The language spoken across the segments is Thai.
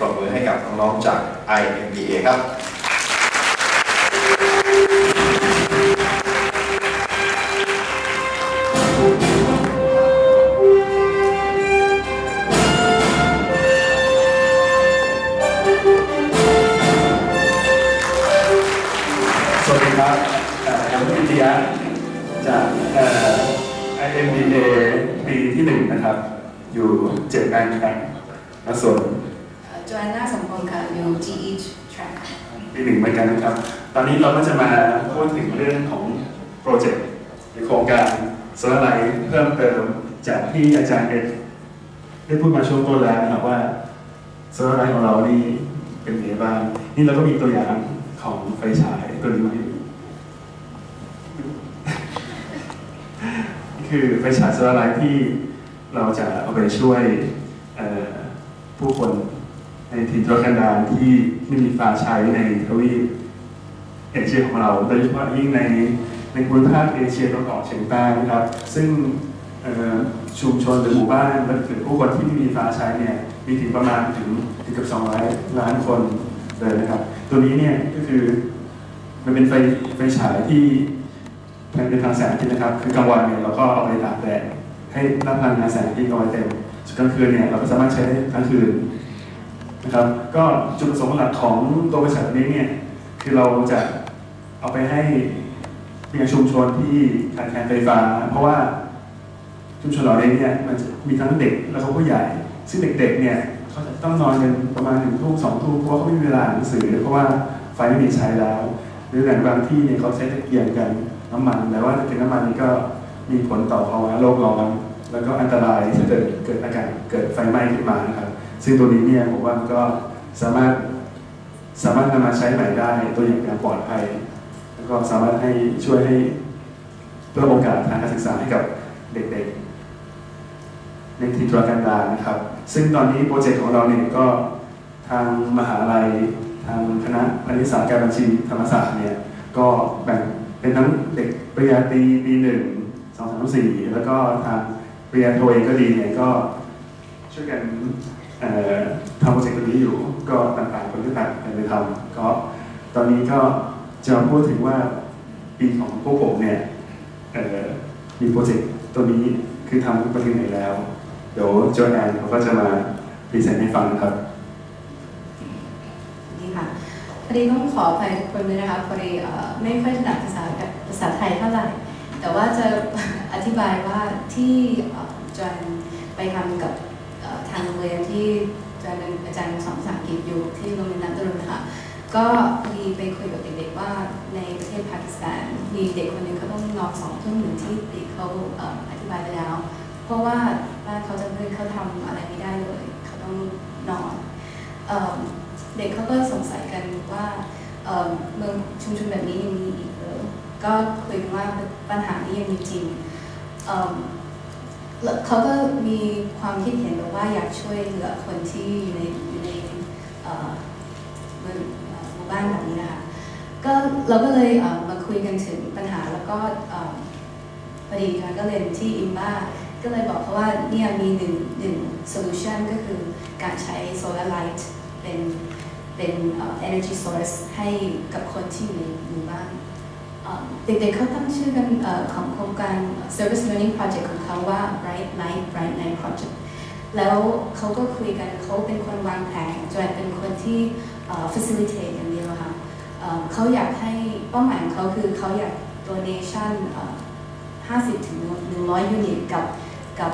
ปรบมือให้กับน้องๆจาก IMBA ครับสวัสดีครับเอ่อผมวิทยาจากเอ่อ IMDA ปีที่หนึ่งนะครับ อยู่เจ็ดแบงค์ครับและส่วน จอยน่าสมพงษ์ค่ะอยู่ GE Track ปีหนึ่งเหมือนกันนะครับ ตอนนี้เราก็จะมาพูดถึงเรื่องของโปรเจกต์หรือโครงการโซลาร์ไลท์เพิ่มเติมจากที่อาจารย์เอ็ดได้พูดมาช่วงต้นแล้วนะครับว่าโซลาร์ไลท์ของเรานี่เป็นยังไงบ้างนี่เราก็มีตัวอย่างของไฟฉายตัวนี้มาให้ดูคือไฟฉายโซลาร์ไลท์ที่เราจะเอาไปช่วยผู้คน ถิ่นทุรกันดารที่ไม่มีฟ้าใช้ในทวีปเอเชียของเรา โดยเฉพาะยิ่งในในภูมิภาคเอเชียตะวันออกเฉียงใต้นะครับ ซึ่งชุมชนหรือหมู่บ้านหรือผู้คนที่ไม่มีฟ้าใช้เนี่ยมีถึงประมาณถึงถึงเกับ 200 ล้านคนเลยนะครับ ตัวนี้เนี่ยก็คือมันเป็นไฟไฟฉายที่มันเป็นทางแสงอาทิตย์นะครับ คือกลางวันเนี่ยเราก็เอาไปตากแดดให้รับพลังงานแสงอาทิตย์เอาไว้เต็มส่วนกลางคืนเนี่ยเราก็สามารถใช้ได้ทั้งคืน นะครับก็จุดประสงค์หลักของตัวบริษัทนี้เนี่ยคือเราจะเอาไปให้ยังชุมชนที่ขาดแคลนไฟฟ้า เพราะว่าชุมชนเหล่านี้เนี่ยมันจะมีทั้งเด็กแล้วก็ผู้ใหญ่ ซึ่งเด็กๆเนี่ยเขาจะต้องนอนกันประมาณถึงทุ่มสองทุ่มเพราะว่าเขาไม่มีเวลาอ่านหนังสือ เพราะว่าไฟไม่มีใช้แล้ว หรือในบางที่เนี่ยเขาใช้ตะเกียงกันน้ำมันแต่ว่าตะเกียงน้ำมันนี่ก็มีผลต่อภาวะโลกร้อนแล้วก็อันตรายถ้าเกิดเกิดอาการเกิดไฟไหม้ขึ้นมานะครับ ซึ่งตัวนี้เนี่ยผมว่าก็สามารถสามารถนำมาใช้ใหม่ได้ตัวอย่างอย่างปลอดภัย แล้วก็สามารถให้ช่วยให้เพิ่มโอกาสทางการศึกษาให้กับเด็กๆ ในทิศทุรกันดานะครับ ซึ่งตอนนี้โปรเจกต์ของเราเนี่ยก็ทางมหาลัยทางคณะคณิตศาสตร์การบัญชีธรรมศาสตร์เนี่ยก็แบ่งเป็นทั้งเด็กปริญญาตรีปีหนึ่งสองสามสี่แล้วก็ทางปริญญาโทเองก็ดีเนี่ยก็ช่วยกัน ทำโปรเจกต์ตัวนี้อยู่ก็ต่างๆคนที่ต่างกันไปทำก็ตอนนี้ก็จะพูดถึงว่าปีของพวกผมเนี่ยมีโปรเจกต์ตัวนี้คือทำไปถึงไหนแล้ว เดี๋ยวโจแอนเขาก็จะมาพรีเซนต์ให้ฟังครับนี่ค่ะพอดีต้องขออภัยทุกคนด้วยนะคะพอดีไม่ค่อยถนัดภาษาภาษาไทยเท่าไหร่ แต่ว่าจะอธิบายว่าที่เอ่อจอยไปทำกับางโรงเรียนที่จอยเป็นอาจารย์สอนภาษาอังกฤษอยู่ที่โรงเรียนนัตตรุนค่ะ ก็พอดีไปคุยกับเด็กๆว่าในประเทศปากีสถานมีเด็กคนหนึงเขาต้องนอนสองทุ่มหนึ่งที่ติเขาอธิบายไปแล้ว เพราะว่าบ้านเขาจะไม่เขาทำอะไรไม่ได้เลย เขาต้องนอนเอเด็กเขาก็สงสัยกันว่าเมืองชุมชนแบบนี้ยังมีอีกเหรือก็คุยกันว่าปัญหานี้ยังมีจริง เขาก็มีความคิดเห็นแบบว่าอยากช่วยเหลือคนที่อยู่ในอยู่ในหมู่บ้านแบบนี้นะคะก็เราก็เลยมาคุยกันถึงปัญหาแล้วก็พอดีค่ะก็เรียนที่อิมบ้าก็เลยบอกเขาว่าเนี่ยมีหนึ่งหนึ่งโซลูชันก็คือการใช้โซลาร์ไลท์เป็นเป็นเอ่อ energy source ให้กับคนที่อยู่ในหมู่บ้าน เด็กๆเขาตั้งชื่อกันของโครงการ service learning project ของเขาว่า bright light bright night project แล้วเขาก็คุยกันเขาเป็นคนวางแผนจอยเป็นคนที่ facilitate อย่างเดียวค่ะเขาอยากให้เป้าหมายของเขาคือเขาอยาก donation 50ถึง100 ยูนิตกับกับ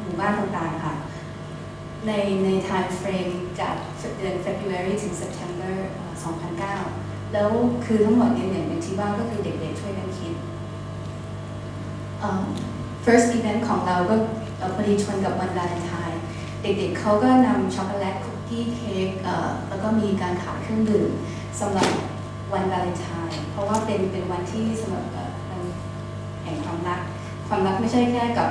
หมู่บ้านต่างๆค่ะ ในใน time frame จากเดือน February ถึง September เอ่อ2009 แล้วคือทั้งหมดเนี่ยอย่างอย่างที่ว่าก็คือเด็กๆช่วยกันคิดเอิ่ม first event ของเราก็เอ่อพอดีชนกับวันวาเลนไทน์เด็กๆเขาก็นำช็อกโกแลตคุกกี้เค้กอ่อแล้วก็มีการขายเครื่องดื่มสำหรับวันวาเลนไทน์เพราะว่าเป็นเป็นวันที่สำหรับเอ่อแห่งความรัก ความรักไม่ใช่แค่กับ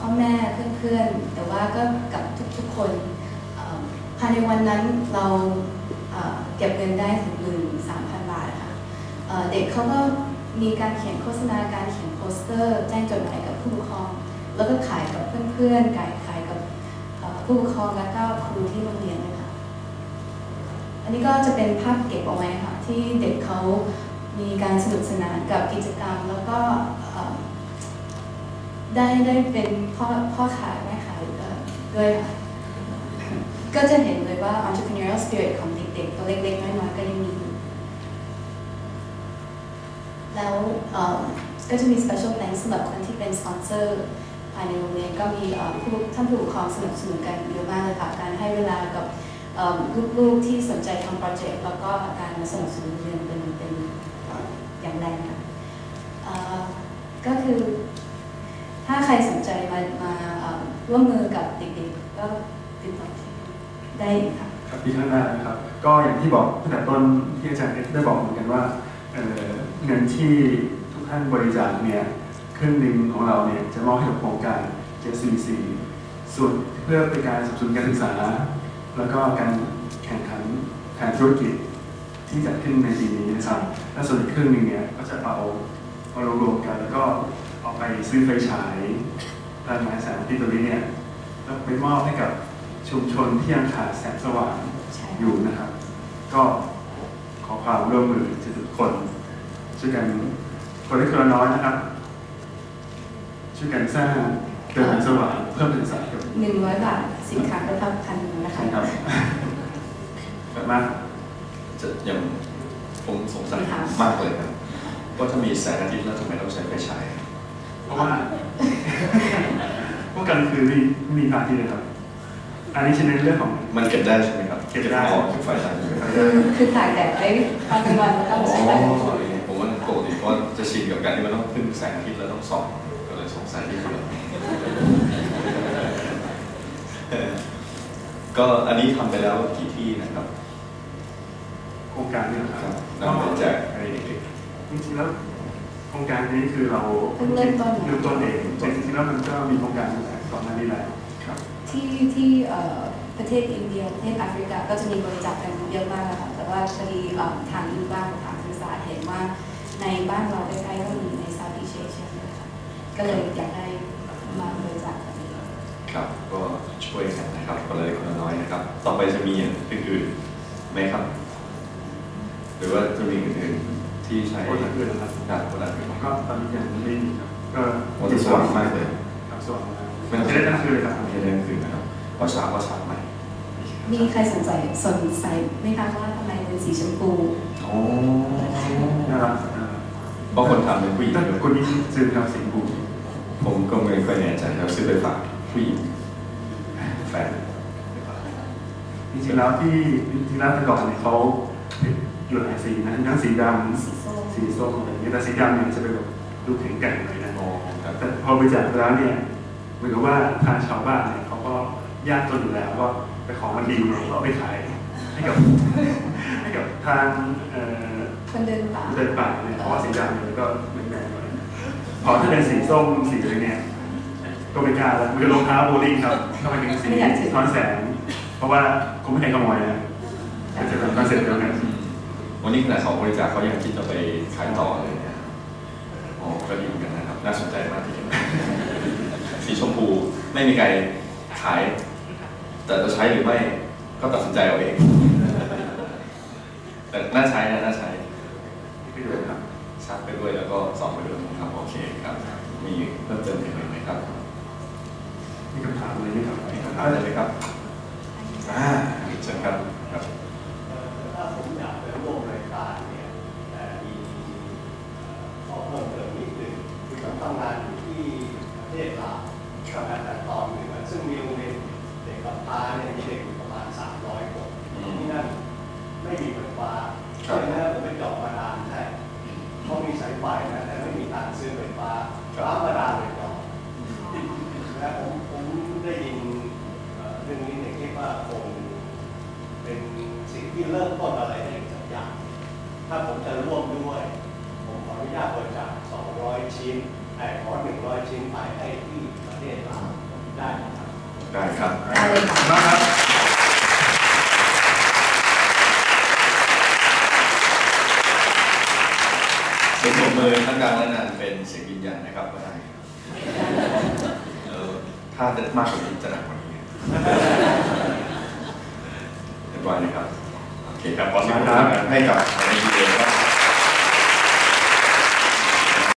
พ่อแม่เพื่อนๆ แต่ว่าก็กับทุกๆคนภายในวันนั้นเรา เก็บเงินได้ถึงหมื่นสามพันบาทค่ะเด็กเขาก็มีการเขียนโฆษณาการเขียนโปสเตอร์ แจ้งจดหมายกับผู้ปกครอง แล้วก็ขายกับเพื่อนๆขายขายกับผู้ปกครองและก็ครูที่โรงเรียนนะคะอันนี้ก็จะเป็นภาพเก็บเอาไว้ค่ะที่เด็กเขามีการสนุกสนานกับกิจกรรม แล้วก็ได้ได้เป็นพ่อพ่อขายแม่ขายเอ่อด้วยค่ะก็จะเห็นเลยว่า entrepreneurial spirit ของ เด็กๆตัวเล็กๆน้อยๆก็ยังมี แล้วก็จะมี special thanks สำหรับคนที่เป็น sponsor ภายในโรงเรียนก็มีผู้ท่านผู้ปกครองสนับสนุนกันเยอะมากเลยค่ะการให้เวลากับลูกๆที่สนใจทำโปรเจกต์แล้วก็การสนับสนุนเรียนเป็นเป็นอย่างแรงค่ะก็คือ ถ้าใครสนใจมามาร่วมมือกับเด็กๆก็ติดต่อทีได้ค่ะครับที่ข้างหน้านะครับ ก็อย่างที่บอกตั้งแต่ต้นที่อาจารย์ได้บอกเหมือนกันว่าเเงินที่ทุกท่านบริจาคเนี่ยครึ่งหนึ่งของเราเนี่ยจะมอบให้กับโครงการ JCC ส่วนเพื่อเป็นการสนับสนุนการศึกษา แล้วก็การแข่งขันทางธุรกิจที่จัดขึ้นในปีนี้นะครับและส่วนอีกครึ่งหนึ่งเนี่ยก็จะเอาเอารวมกันแล้วก็เอาไปซื้อไฟฉายพลังงานแสงอาที่ตัวนี้เนี่ยแล้วไปมอบให้กับชุมชนที่ยังขาดแสงสว่างอยู่นะครับ ก็ขอความร่วมมือจากทุกคนช่วยกันคนเล็กคนละน้อยนะครับช่วยกันสร้างเกิดแสงสว่างเพิ่มเป็นสายกับหนึ่งร้อยบาทสินค้าก็เท่าพันหนึ่งนะคะครับแบบมากจะยังผมสงสัยมากเลยครับว่าถ้ามีแสงอาทิตย์แล้วทำไมต้องใช้ไฟฉายเพราะว่าพวกกันคือมีมีพาร์ที่เลยครับ อันนี้จะในเรื่องของมันเก็บได้ใช่ไหมครับ เก็บได้อ๋อเก็บไฟได้ใช่ไหมครับคือคือตากแดดได้ตอนกลางวันแล้วก็อ๋อใช้ได้ผมว่าปกติเพราะจะชินกับการที่มันต้องพึ่งแสงอาทิตย์แล้วต้องส่องก็เลยสงสัยที่เดียวเออก็อันนี้ทำไปแล้วกี่ที่นะครับ โครงการนี้นะคครัรับบนำไปแจกให้เด็กจริงๆแล้วโครงการนี้คือเราเพิ่งเริ่มต้นเริ่มต้นเองแต่จริงๆแล้วมันก็มีโครงการตั้งแต่ก่อนหน้านี้แล้วๆครับ ที่ที่เอ่อ ประเทศอินเดียประเทศแอฟริกาก็จะมีบริจาคกันเยอะมากนะคะแต่ว่าพอดีเอ่อทางอินบ้างทางศึกษาเห็นว่าในบ้านเราใกล้ๆก็มีในซา u t อี a เ i a ด้วยค่ะก็เลยอยากได้มาบริจาคกันนี้ครับก็ช่วยกันนะครับคนละเล็กคนละน้อยนะครับ ต่อไปจะมีอย่างอื่นๆไหมครับ หรือว่าจะมีอื่นๆที่ใช้โครงการอื่นนะครับครับคนละอื่นก็ตอนนี้ยังไม่มีครับก็โอ้แต่สว่างมากเลยครับสว่างมากมันจะได้ทั้งคืนเลยครับไม่ได้คืนนะครับ พอเช้าก็เช้าใหม่มีใครสนใจสนใจไหมคะว่าทำไมเป็นสีชมพูโอ้น่ารักน่ารักเพราะคนทำเป็นผู้หญิงแต่ด้วยคนนี้ซื้อครับสีชมพูผมก็ไม่ค่อยแน่ใจครับซื้อไปฝากผู้หญิงแฟนจริงๆแล้วที่จริงๆแล้วแต่ก่อนเนี่ยเขาอยู่หลายสีนะทั้งสีดสีส้มำสีส้มอะไรอย่างเงี้ยแต่สีดำเนี่ยจะเป็นแบบดูแข็งแกร่งหน่อยนะโอ้ครับแต่พอไปจัดแล้วเนี่ยเหมือนกับว่าทางชาวบ้านเนี่ยเขา ก็ยากจนอยู่แล้วก็ไปขอมาดีเนี่ยก็เอาไปขายให้กับให้กับทางเอ่อคนเดินป่าเดินป่าเนี่ยเพราะว่าสีดำเนี่ยมันก็แมนๆหน่อยพอถ้าเป็นสีส้มสีอะไรเนี่ยก็ไม่กล้าแล้วมันก็รองเท้าโบลิ่งครับเข้าไปเป็นสีสะท้อนแสง เพราะว่าคงไม่ให้ขโมยนะแต่จะเป็นคอนเซ็ปต์เดียวกันอืมวันนี้ขณะเขาบริจาคเขายังคิดจะไปขายต่อเลยเนี่ยโอ้ก็ดีเหมือนกันนะครับ น่าสนใจมากทีเดียวสีชมพูไม่มีใครขาย แต่จะใช้หรือไม่ก็ตัดสินใจเอาเอง แต่น่าใช้นะน่าใช้ไม่เยอะครับชักไปด้วยแล้วก็สองไปด้วยนะครับโอเคครับ มีเพิ่มเติมอย่างไรไหมครับ มีคำถามอะไรไหมครับมีคำถามอะไรไหมครับอ่าเชิญครับครับถ้าผมอยากไปร่วมรายการเนี่ยแต่มีเอ่อข้อเพิ่มเติมนิดหนึ่งคือผมทำงานอยู่ที่ประเทศลาวนะแต่ตอนหนึ่งอะซึ่งมีโรงเรียนเด็กกับพร้าเนี่ยมีเด็กอยู่ประมาณ 300 คนอืมที่นั่นไม่มีไฟฟ้าครัใช่บไหมผมไปเจาะบาดาลให้เขามีสายไฟนะแต่ไม่มีตังค์ซื้อไฟฟ้าครับร้านบาดาลเลยเจาะและผมผมได้ยินเอ่อเรื่องนี้เนี่ยคิดว่าคงเป็นสิ่งที่เริ่มต้นอะไรได้สักอย่างถ้าผมจะร่วมด้วย ผมขออนุญาตบริจาค200 ชิ้นไอ้ขอ100 ชิ้นไปให้ที่ประเทศลาวได้ ไหมครับได้ครับได้เลยค่ะมากครับเสียงปรบมือทั้งดังและนานเป็นเสียงยืนยันนะครับว่าได้เออถ้าจะมากกว่านี้จะหนักกว่านี้เรียบร้อยนะครับ โอเคเคครับขอเสียงปรบมือให้กับ